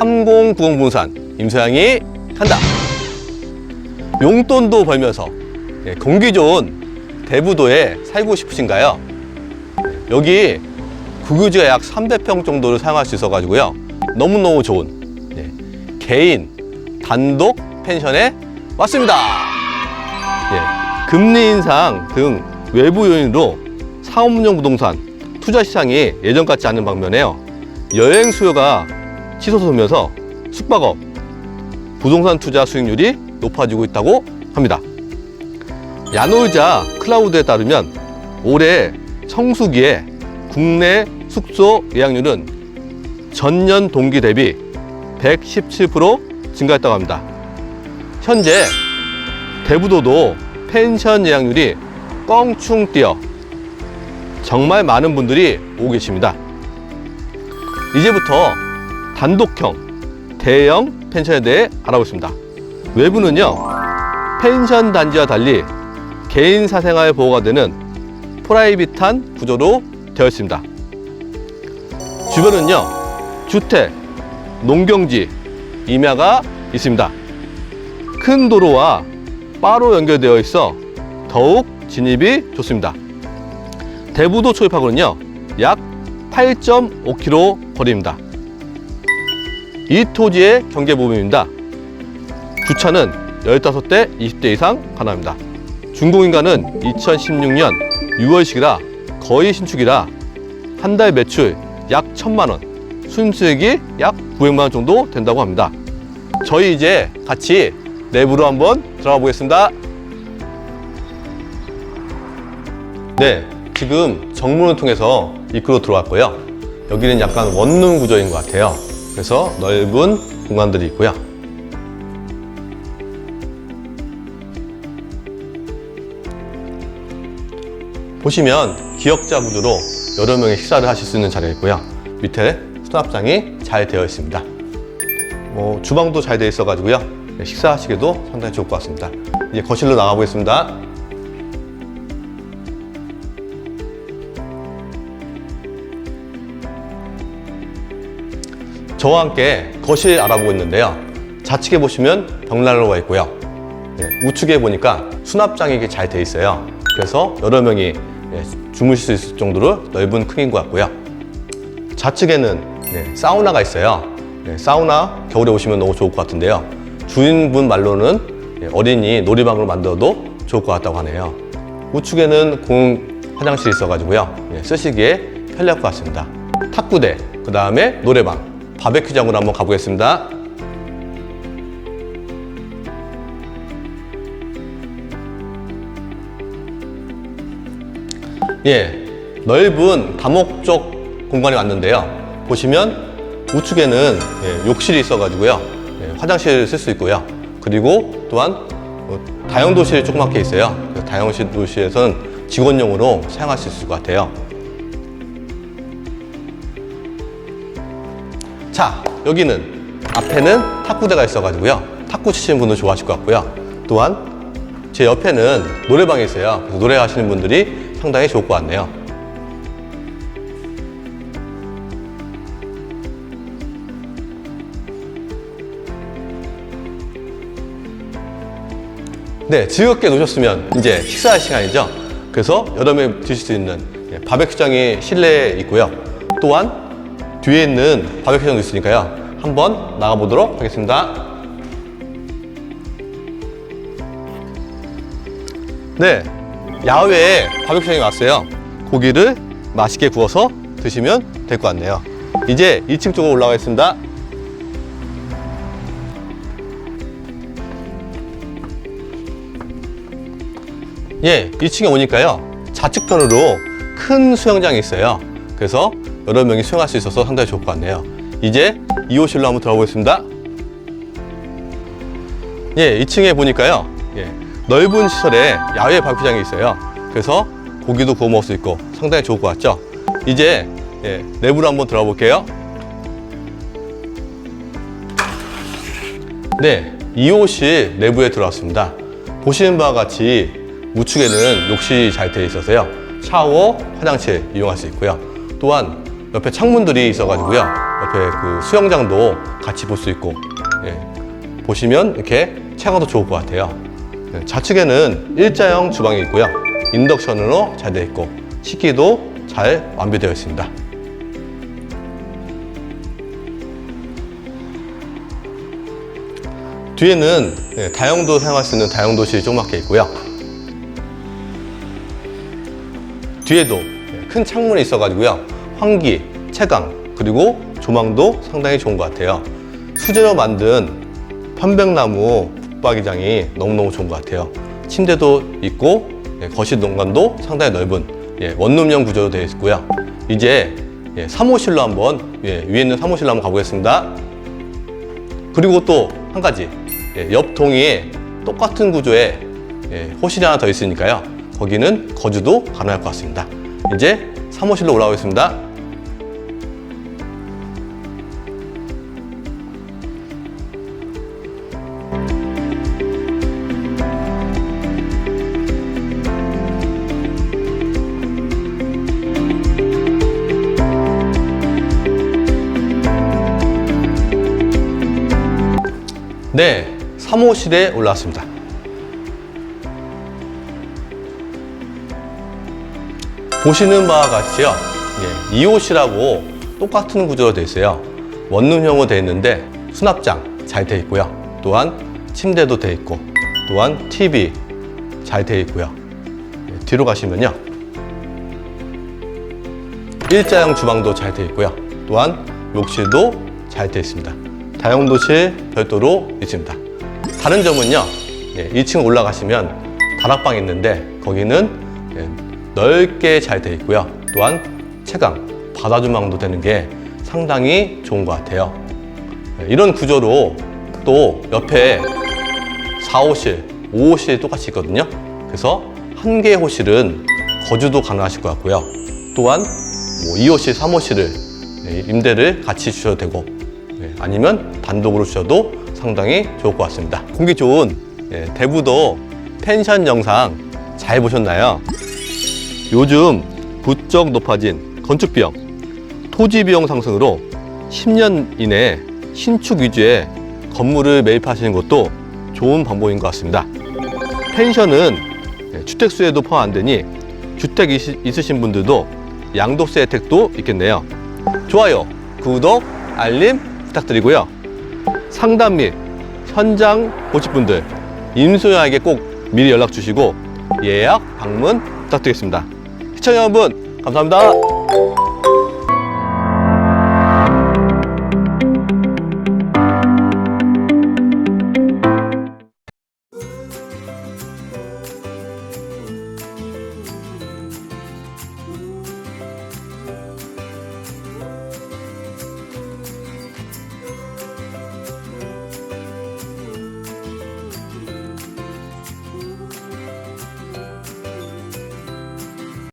3090 부동산 임소양이 간다. 용돈도 벌면서 예, 공기 좋은 대부도에 살고 싶으신가요? 여기 국유지가 약 300평 정도를 사용할 수 있어 가지고요. 너무너무 좋은 예, 개인 단독 펜션에 왔습니다. 예, 금리 인상 등 외부 요인으로 사업용 부동산 투자 시장이 예전 같지 않은 방면에요. 여행 수요가 치솟으면서 숙박업, 부동산 투자 수익률이 높아지고 있다고 합니다. 야노이자 클라우드에 따르면 올해 성수기에 국내 숙소 예약률은 전년 동기 대비 117% 증가했다고 합니다. 현재 대부도도 펜션 예약률이 껑충 뛰어 정말 많은 분들이 오고 계십니다. 이제부터 단독형 대형 펜션에 대해 알아보겠습니다. 외부는요, 펜션 단지와 달리 개인 사생활 보호가 되는 프라이빗한 구조로 되어 있습니다. 주변은요, 주택, 농경지, 임야가 있습니다. 큰 도로와 바로 연결되어 있어 더욱 진입이 좋습니다. 대부도 초입하고는요, 약 8.5km 거리입니다. 이 토지의 경계 부분입니다. 주차는 15대, 20대 이상 가능합니다. 준공인가는 2016년 6월식이라 거의 신축이라 한 달 매출 약 1천만 원, 순수익이 약 900만 원 정도 된다고 합니다. 저희 이제 같이 내부로 한번 들어가 보겠습니다. 네, 지금 정문을 통해서 입구로 들어왔고요. 여기는 약간 원룸 구조인 것 같아요. 그래서 넓은 공간들이 있고요. 보시면 기역자 구조로 여러 명이 식사를 하실 수 있는 자리가 있고요. 밑에 수납장이 잘 되어 있습니다. 뭐 주방도 잘 되어 있어가지고요. 네, 식사하시기도 상당히 좋을 것 같습니다. 이제 거실로 나가 보겠습니다. 저와 함께 거실 알아보고 있는데요. 좌측에 보시면 벽난로가 있고요. 네, 우측에 보니까 수납장이 잘 되어 있어요. 그래서 여러 명이 예, 주무실 수 있을 정도로 넓은 크기인 것 같고요. 좌측에는 네, 사우나가 있어요. 네, 사우나 겨울에 오시면 너무 좋을 것 같은데요. 주인분 말로는 예, 어린이 놀이방으로 만들어도 좋을 것 같다고 하네요. 우측에는 공 화장실이 있어가지고요. 예, 쓰시기에 편리할 것 같습니다. 탁구대, 그 다음에 노래방, 바베큐장으로 한번 가보겠습니다. 예, 넓은 다목적 공간이 왔는데요. 보시면 우측에는 예, 욕실이 있어가지고요. 예, 화장실을 쓸수 있고요. 그리고 또한 어, 다용도실이 조그맣게 있어요. 다용도실에서는 직원용으로 사용할 수 있을 것 같아요. 여기는 앞에는 탁구대가 있어가지고요. 탁구 치시는 분들 좋아하실 것 같고요. 또한 제 옆에는 노래방이 있어요. 그래서 노래하시는 분들이 상당히 좋을 것 같네요. 네, 즐겁게 노셨으면 이제 식사할 시간이죠. 그래서 명이 드실 수 있는 예, 바베큐장이 실내에 있고요. 또한 뒤에 있는 바베큐 장도 있으니까요. 한번 나가보도록 하겠습니다. 네, 야외에 바베큐장이 왔어요. 고기를 맛있게 구워서 드시면 될 것 같네요. 이제 2층 쪽으로 올라가겠습니다. 예, 2층에 오니까요. 좌측편으로 큰 수영장이 있어요. 그래서 여러 명이 수영할 수 있어서 상당히 좋을 것 같네요. 이제 2호실로 한번 들어가 보겠습니다. 예, 2층에 보니까요. 예, 넓은 시설에 야외 바베큐장이 있어요. 그래서 고기도 구워 먹을 수 있고 상당히 좋을 것 같죠? 이제 예, 내부로 한번 들어가 볼게요. 네, 2호실 내부에 들어왔습니다. 보시는 바와 같이 우측에는 욕실이 잘 되어 있어서요. 샤워, 화장실 이용할 수 있고요. 또한 옆에 창문들이 있어가지고요. 옆에 그 수영장도 같이 볼 수 있고 예, 보시면 이렇게 체감도 좋을 것 같아요. 네, 좌측에는 일자형 주방이 있고요. 인덕션으로 잘 되어 있고 식기도 잘 완비되어 있습니다. 뒤에는 예, 다용도 사용할 수 있는 다용도실이 조그맣게 있고요. 뒤에도 예, 큰 창문이 있어가지고요. 환기, 채광, 그리고 조망도 상당히 좋은 것 같아요. 수제로 만든 편백나무 붙박이장이 너무너무 좋은 것 같아요. 침대도 있고 예, 거실 공간도 상당히 넓은 예, 원룸형 구조로 되어 있고요. 이제 예, 사무실로 한번 예, 위에 있는 사무실로 한번 가보겠습니다. 그리고 또 한 가지 예, 옆 동의에 똑같은 구조의 예, 호실이 하나 더 있으니까요. 거기는 거주도 가능할 것 같습니다. 이제 사무실로 올라오겠습니다. 네, 사무실에 올라왔습니다. 보시는 바와 같이요. 예, 2호실하고 똑같은 구조로 되어 있어요. 원룸형으로 되어 있는데 수납장 잘 되어 있고요. 또한 침대도 되어 있고 또한 TV 잘 되어 있고요. 예, 뒤로 가시면요. 일자형 주방도 잘 되어 있고요. 또한 욕실도 잘 되어 있습니다. 다용도실 별도로 있습니다. 다른 점은요, 예, 2층 올라가시면 다락방이 있는데 거기는 예, 넓게 잘 되어 있고요. 또한 채광, 바다 조망도 되는 게 상당히 좋은 것 같아요. 예, 이런 구조로 또 옆에 4호실, 5호실이 똑같이 있거든요. 그래서 한 개의 호실은 거주도 가능하실 것 같고요. 또한 뭐 2호실, 3호실을 임대를 같이 주셔도 되고 예, 아니면 단독으로 주셔도 상당히 좋을 것 같습니다. 공기 좋은 예, 대부도 펜션 영상 잘 보셨나요? 요즘 부쩍 높아진 건축 비용, 토지 비용 상승으로 10년 이내에 신축 위주의 건물을 매입하시는 것도 좋은 방법인 것 같습니다. 펜션은 예, 주택수에도 포함 안 되니 주택 있- 있으신 분들도 양도세 혜택도 있겠네요. 좋아요, 구독, 알림 부탁드리고요. 상담 및 현장 보실 분들 임소영에게 꼭 미리 연락 주시고 예약 방문 부탁드리겠습니다. 시청자 여러분 감사합니다.